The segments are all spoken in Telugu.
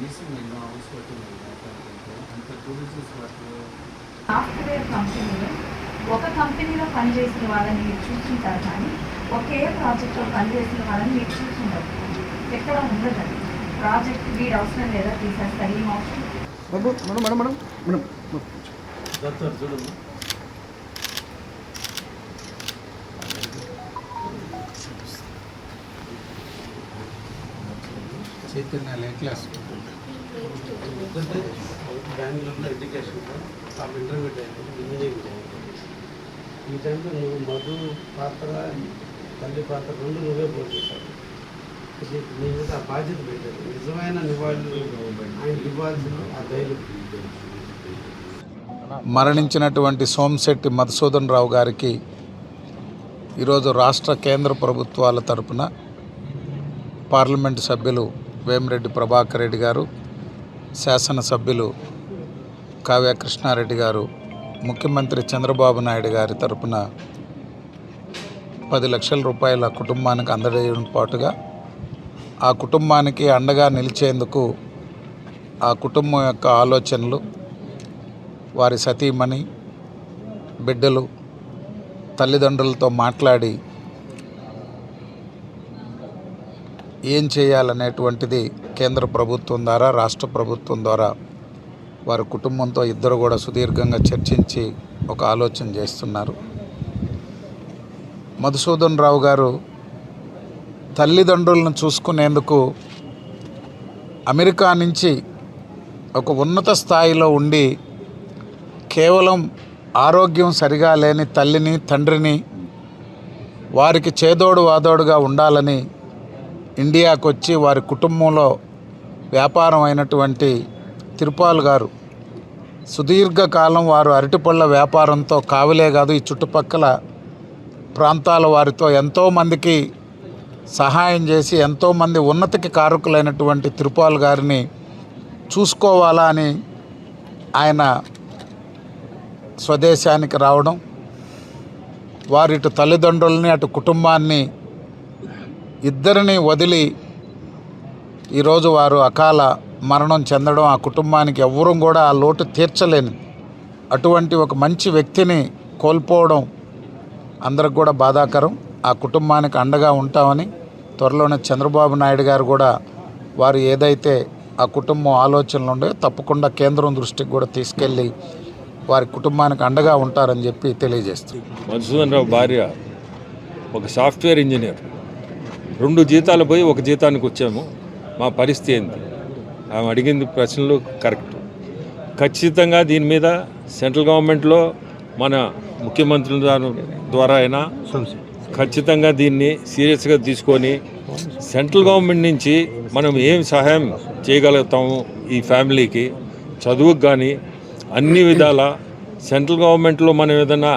ఎన్నో హౌస్ సాఫ్ట్వేర్ కంపెనీలో ఒక కంపెనీలో పనిచేసిన వాళ్ళని మీరు చూసుకుంటారు కానీ ఒకే ప్రాజెక్ట్లో పనిచేసిన వాళ్ళని మీరు చూసుకుంటారు ఎక్కడ ఉండదండి ప్రాజెక్ట్ వీడు అవసరం లేదా తీసేస్తారు. ఏం అవసరం? బాబు మేడం మేడం మేడం మేడం. దత్తర్ చూడమ్మా చైతన్య లే క్లాస్. బెంగళూరులో ఎడ్యుకేషన్ ఆ ఇంటర్మీడియట్ అయింది ఇంజనీరింగ్ అయింది ఈ టైంలో నువ్వు మధు పాత్ర తల్లి పాత్ర రెండు నువ్వే పోషిస్తావు నీ మీద ఆ బాధ్యత పెట్టారు. నిజమైన నివాళులు ఆయన ఇవ్వాల్సిన ఆ ధైర్యం. మరణించినటువంటి సోమశెట్టి మధుసూదన్ రావు గారికి ఈరోజు రాష్ట్ర కేంద్ర ప్రభుత్వాల తరపున పార్లమెంటు సభ్యులు వేమిరెడ్డి ప్రభాకర్ రెడ్డి గారు శాసనసభ్యులు కావ్య కృష్ణారెడ్డి గారు ముఖ్యమంత్రి చంద్రబాబు నాయుడు గారి తరపున పది లక్షల రూపాయల కుటుంబానికి అందజేయడం పాటుగా ఆ కుటుంబానికి అండగా నిలిచేందుకు ఆ కుటుంబం యొక్క ఆలోచనలు వారి సతీమణి బిడ్డలు తల్లిదండ్రులతో మాట్లాడి ఏం చేయాలనేటువంటిది కేంద్ర ప్రభుత్వం ద్వారా రాష్ట్ర ప్రభుత్వం ద్వారా వారి కుటుంబంతో ఇద్దరు కూడా సుదీర్ఘంగా చర్చించి ఒక ఆలోచన చేస్తున్నారు. మధుసూదన్ రావు గారు తల్లిదండ్రులను చూసుకునేందుకు అమెరికా నుంచి ఒక ఉన్నత స్థాయిలో ఉండి కేవలం ఆరోగ్యం సరిగా లేని తల్లిని తండ్రిని వారికి చేదోడు వాదోడుగా ఉండాలని ఇండియాకు వచ్చి వారి కుటుంబంలో వ్యాపారం అయినటువంటి తిరుపాల్ గారు. సుదీర్ఘకాలం వారు అరటిపళ్ళ వ్యాపారంతో కావిలే కాదు ఈ చుట్టుపక్కల ప్రాంతాల వారితో ఎంతోమందికి సహాయం చేసి ఎంతోమంది ఉన్నతికి కారకులైనటువంటి తిరుపాల్ గారిని చూసుకోవాలా అని ఆయన స్వదేశానికి రావడం వారి ఇటు తల్లిదండ్రులని అటు కుటుంబాన్ని ఇద్దరిని వదిలి ఈరోజు వారు అకాల మరణం చెందడం ఆ కుటుంబానికి ఎవ్వరూ కూడా ఆ లోటు తీర్చలేని అటువంటి ఒక మంచి వ్యక్తిని కోల్పోవడం అందరికి కూడా బాధాకరం. ఆ కుటుంబానికి అండగా ఉంటామని త్వరలోనే చంద్రబాబు నాయుడు గారు కూడా వారు ఏదైతే ఆ కుటుంబం ఆలోచనలు ఉండే తప్పకుండా కేంద్రం దృష్టికి కూడా తీసుకెళ్ళి వారి కుటుంబానికి అండగా ఉంటారని చెప్పి తెలియజేస్తుంది మధుసూదన్ రావు భార్య ఒక సాఫ్ట్వేర్ ఇంజనీర్. రెండు జీతాలు పోయి ఒక జీతానికి వచ్చాము. మా పరిస్థితి ఏంది ఆమె అడిగింది ప్రశ్నలు కరెక్ట్. ఖచ్చితంగా దీని మీద సెంట్రల్ గవర్నమెంట్లో మన ముఖ్యమంత్రుల ద్వారా- ద్వారా అయినా ఖచ్చితంగా దీన్ని సీరియస్గా తీసుకొని సెంట్రల్ గవర్నమెంట్ నుంచి మనం ఏం సహాయం చేయగలుగుతాము ఈ ఫ్యామిలీకి చదువుకు కానీ అన్ని విధాల సెంట్రల్ గవర్నమెంట్లో మనం ఏదైనా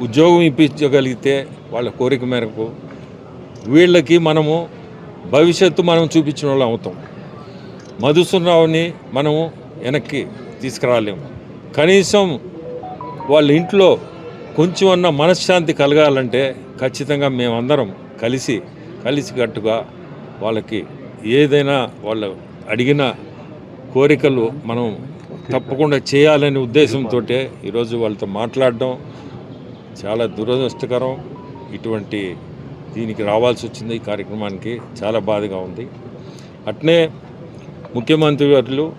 ఉద్యోగం ఇప్పించగలిగితే వాళ్ళ కోరిక మేరకు వీళ్ళకి మనము భవిష్యత్తు మనం చూపించిన వాళ్ళు అవుతాం. మధుసూనరావుని మనము వెనక్కి తీసుకురాలేము. కనీసం వాళ్ళ ఇంట్లో కొంచెం అన్న మనశ్శాంతి కలగాలంటే ఖచ్చితంగా మేమందరం కలిసి కలిసికట్టుగా వాళ్ళకి ఏదైనా వాళ్ళు అడిగిన కోరికలు మనం తప్పకుండా చేయాలనే ఉద్దేశంతో ఈరోజు వాళ్ళతో మాట్లాడడం చాలా దురదృష్టకరం. ఇటువంటి దీనికి రావాల్సి వచ్చింది ఈ కార్యక్రమానికి. చాలా బాధగా ఉంది. అట్నే ముఖ్యమంత్రి గారు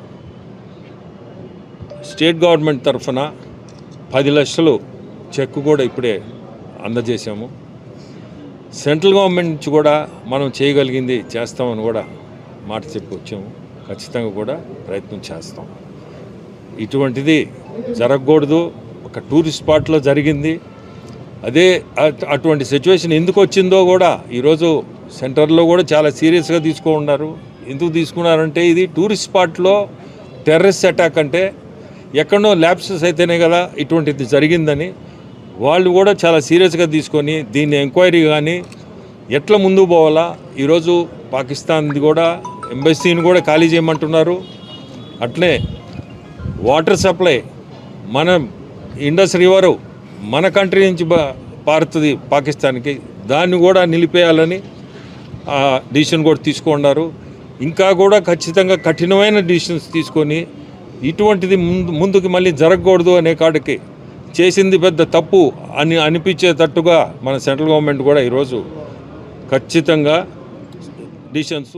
స్టేట్ గవర్నమెంట్ తరఫున పది లక్షలు చెక్ కూడా ఇప్పుడే అందజేశాము. సెంట్రల్ గవర్నమెంట్ నుంచి కూడా మనం చేయగలిగింది చేస్తామని కూడా మాట చెప్పి వచ్చాము. ఖచ్చితంగా కూడా ప్రయత్నం చేస్తాం. ఇటువంటిది జరగకూడదు. ఒక టూరిస్ట్ స్పాట్లో జరిగింది. అదే అట్- అటువంటి సిచ్యువేషన్ ఎందుకు వచ్చిందో కూడా ఈరోజు సెంటర్లో కూడా చాలా సీరియస్గా ఉన్నారు. ఎందుకు తీసుకున్నారంటే ఇది టూరిస్ట్ స్పాట్లో టెర్రరిస్ట్ అటాక్ అంటే ఎక్కడో ల్యాబ్సెస్ అయితేనే కదా ఇటువంటిది జరిగిందని. వాళ్ళు కూడా చాలా సీరియస్గా తీసుకొని దీన్ని ఎంక్వైరీ కానీ ఎట్లా ముందు పోవాలా? ఈరోజు పాకిస్తాన్ది కూడా ఎంబసీని కూడా ఖాళీ చేయమంటున్నారు. అట్లే వాటర్ సప్లై మన ఇండస్ రివరు మన కంట్రీ నుంచి పారుతుంది పాకిస్తాన్కి. దాన్ని కూడా నిలిపేయాలని డిసిషన్ కూడా తీసుకున్నారు. ఇంకా కూడా ఖచ్చితంగా కఠినమైన డిసిషన్స్ తీసుకొని ఇటువంటిది ముందు ముందుకు మళ్ళీ జరగకూడదు అనే కాడికి చేసింది పెద్ద తప్పు అని అనిపించేటట్టుగా మన సెంట్రల్ గవర్నమెంట్ కూడా ఈరోజు ఖచ్చితంగా డిసిషన్స్